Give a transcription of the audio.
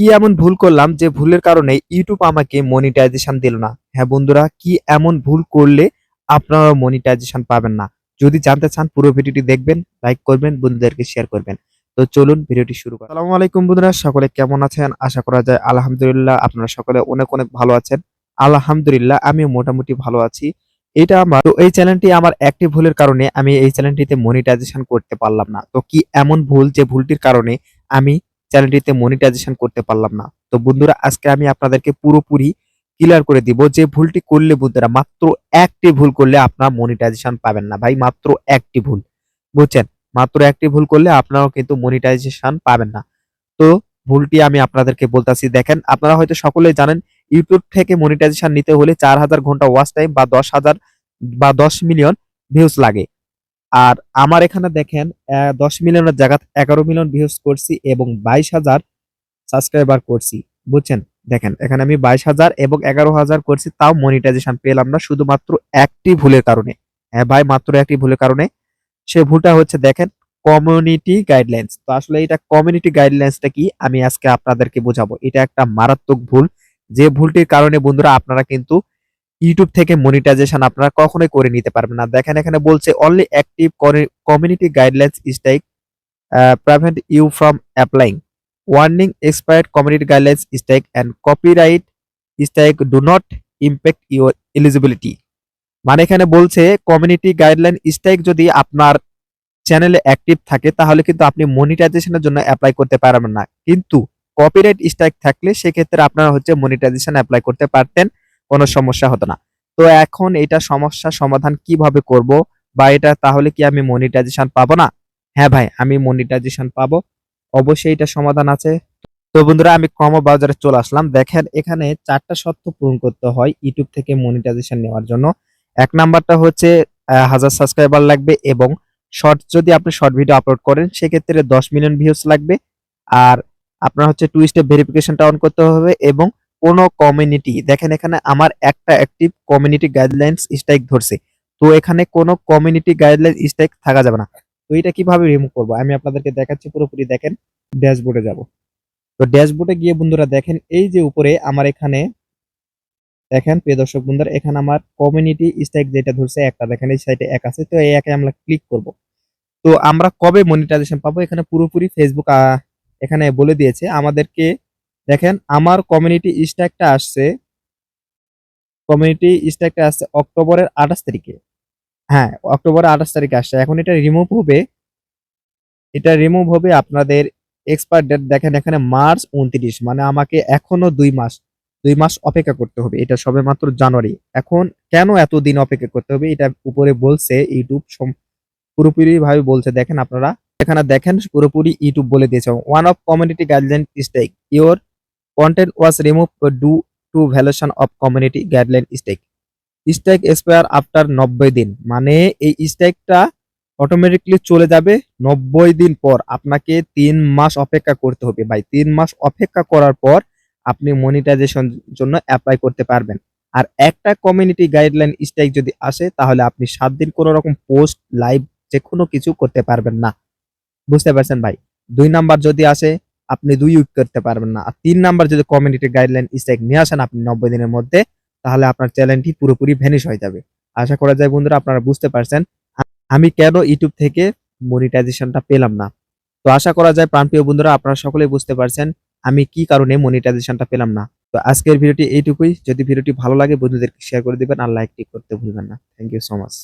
কি এমন ভুল করলাম যে ভুলের কারণে ইউটিউব আমাকে মনিটাইজেশন দিল না? হ্যাঁ বন্ধুরা, কি এমন ভুল করলে আপনারা মনিটাইজেশন পাবেন না? যদি জানতে চান, পুরো ভিডিওটি দেখবেন লাইক করবেন, বন্ধুদেরকে শেয়ার করবেন। তো চলুন ভিডিওটি শুরু করি আসসালামু আলাইকুম বন্ধুরা, সকলে কেমন আছেন? আশা করা যায় আলহামদুলিল্লাহ আপনারা সকলে অনেক অনেক ভালো আছেন। আলহামদুলিল্লাহ আমি মোটামুটি ভালো আছি। এটা আমার, তো এই চ্যানেলটি আমার একটি ভুলের কারণে আমি এই চ্যানেলটিতে মনিটাইজেশন করতে পারলাম না। তো কি এমন ভুল যে ভুলটির কারণে আমি চ্যানেলটিতে মনিটাইজেশন করতে পারলাম না। তো বন্ধুরা, আজকে আমি আপনাদেরকে পুরোপুরি ক্লিয়ার করে দিব যে ভুলটি করলে বন্ধুরা মাত্র একটি ভুল করলে আপনারা মনিটাইজেশন পাবেন না। ভাই, মাত্র একটি ভুল, বুঝছেন? মাত্র একটি ভুল করলে আপনারাও কিন্তু মনিটাইজেশন পাবেন না। তো ভুলটি আমি আপনাদেরকে বলতাছি, দেখেন, আপনারা হয়তো সকলেই জানেন ইউটিউব থেকে মনিটাইজেশন নিতে হলে চার হাজার ঘণ্টা ওয়াচ টাইম বা দশ হাজার বা দশ মিলিয়ন ভিউজ লাগে। আর আমার এখানে দেখেন দশ মিলিয়নের জায়গা এগারো মিলিয়ন ভিউজ করছি এবং বাইশ হাজার সাবস্ক্রাইবার করছি। বুঝছেন? দেখেন, এখানে আমি বাইশ হাজার এবং এগারো হাজার করছি, তাও মনিটাইজেশন পেলাম না, শুধুমাত্র একটি ভুলের কারণে। হ্যাঁ ভাই, মাত্র একটি ভুলের কারণে। সে ভুলটা হচ্ছে, দেখেন কমিউনিটি গাইডলাইন্স তো আসলে এটা কমিউনিটি গাইডলাইন্সটা কি? আমি আজকে আপনাদেরকে বোঝাবো। এটা একটা মারাত্মক ভুল। যে ভুলটির কারণে, বন্ধুরা, আপনারা কিন্তু ইউটিউব থেকে মনিটাইজেশন আপনারা কখনোই করে নিতে পারবেন না। দেখেন এখানে বলছে only active community guidelines strike prevent you from applying warning expired community guidelines strike and copyright strike do not impact your eligibility মানে এখানে বলছে কমিউনিটি গাইডলাইন স্ট্রাইক যদি আপনার চ্যানেলে অ্যাক্টিভ থাকে, তাহলে কিন্তু আপনি মনিটাইজেশনের জন্য অ্যাপ্লাই করতে পারবেন না। কিন্তু কপিরাইট স্ট্রাইক থাকলে সেক্ষেত্রে আপনারা হচ্ছে মনিটাইজেশন অ্যাপ্লাই করতে পারতেন। কোনো সমস্যা হতো না। তো এখন এটা সমস্যা সমাধান কীভাবে করব বা এটা তাহলে কি আমি মনিটাইজেশন পাবো না? হ্যাঁ ভাই, আমি মনিটাইজেশন পাবো। অবশ্যই এটা সমাধান আছে। তো বন্ধুরা, আমি ক্রম বাজারে চলে আসলাম। দেখেন, এখানে চারটা শর্ত পূরণ করতে হয় ইউটিউব থেকে মনিটাইজেশন নেওয়ার জন্য। এক নাম্বারটা হচ্ছে হাজার সাবস্ক্রাইবার লাগবে এবং শর্ট যদি আপনি শর্ট ভিডিও আপলোড করেন, সেক্ষেত্রে দশ মিলিয়ন ভিউজ লাগবে। আর আপনার হচ্ছে টু স্টেপ ভেরিফিকেশনটা অন করতে হবে এবং কোনো কমিউনিটি দেখেন এখানে আমার একটা অ্যাক্টিভ কমিউনিটি গাইডলাইন্স স্ট্রাইক ধরছে। তো এখানে কোনো কমিউনিটি গাইডলাইন স্ট্রাইক থাকা যাবে না। তো এটা কীভাবে রিমুভ করব? আমি আপনাদেরকে দেখাচ্ছি, পুরোপুরি দেখেন ড্যাশবোর্ডে যাব। তো ড্যাশবোর্ডে গিয়ে বন্ধুরা দেখেন, এই যে উপরে আমার এখানে, দেখেন, প্রিয় দর্শক বন্ধুরা, এখানে আমার কমিউনিটি স্ট্রাইক যেটা ধরছে, একটা দেখেন, এই সাইটে এক আছে, তো এই একে আমরা ক্লিক করব। তো আমরা কবে মনিটাইজেশন পাবো? এখানে পুরোপুরি ফেসবুক এখানে বলে দিয়েছে, আমাদেরকে দেখেন, আমার কমিউনিটি স্ট্রাইকটা আসছে কমিউনিটি স্ট্রাইকটা আসছে অক্টোবরের আঠাশ তারিখে। হ্যাঁ অক্টোবরের আঠাশ তারিখে আসছে। এখন এটা রিমুভ হবে। এটা রিমুভ হবে আপনাদের এক্সপায়ার ডেট দেখেন, এখানে মার্চ উনত্রিশ মানে আমাকে এখনও দুই মাস দুই মাস অপেক্ষা করতে হবে। এটা সবে মাত্র জানুয়ারি। এখন কেন এত দিন অপেক্ষা করতে হবে? এটা উপরে বলছে ইউটিউব পুরোপুরি ভাবে বলছে। দেখেন আপনারা, এখানে দেখেন পুরোপুরি ইউটিউব বলে দিয়েছে। One of community guideline strike your content was remove due to violation of community guideline strike strike expire after নব্বই দিন মানে এই স্ট্রাইকটা অটোমেটিকলি চলে যাবে নব্বই দিন পর। আপনাকে তিন মাস অপেক্ষা করতে হবে। ভাই, তিন মাস অপেক্ষা করার পর আপনি মনিটাইজেশন জন্য অ্যাপ্লাই করতে পারবেন। আর একটা কমিউনিটি গাইডলাইন স্ট্রাইক যদি আসে, তাহলে আপনি সাত দিন কোনো রকম পোস্ট লাইভ যে কোনো কিছু করতে পারবেন না। বুঝতে পারছেন ভাই? দুই নাম্বার যদি আসে আপনি দুই উইক করতে পারবেন না। আর তিন নাম্বার যদি কমিউনিটি গাইডলাইন স্ট্রাইক নিয়ে আসেন আপনি নব্বই দিনের মধ্যে, তাহলে আপনার চ্যানেলটি পুরোপুরি ভ্যানিশ হয়ে যাবে। আশা করা যায় বন্ধুরা, আপনারা বুঝতে পারছেন। আমি কেন ইউটিউব থেকে মনিটাইজেশনটা পেলাম না? তো আশা করা যায়, প্রাণপ্রিয় বন্ধুরা, আপনারা সকলেই বুঝতে পারছেন আমি কি কারণে মনিটাইজেশনটা পেলাম না। তো আজকের ভিডিওটি এইটুকুই। যদি ভিডিওটি ভালো লাগে, বন্ধুদেরকে শেয়ার করে দিবেন আর লাইক লাইকটি করতে ভুলবেন না। Thank you so much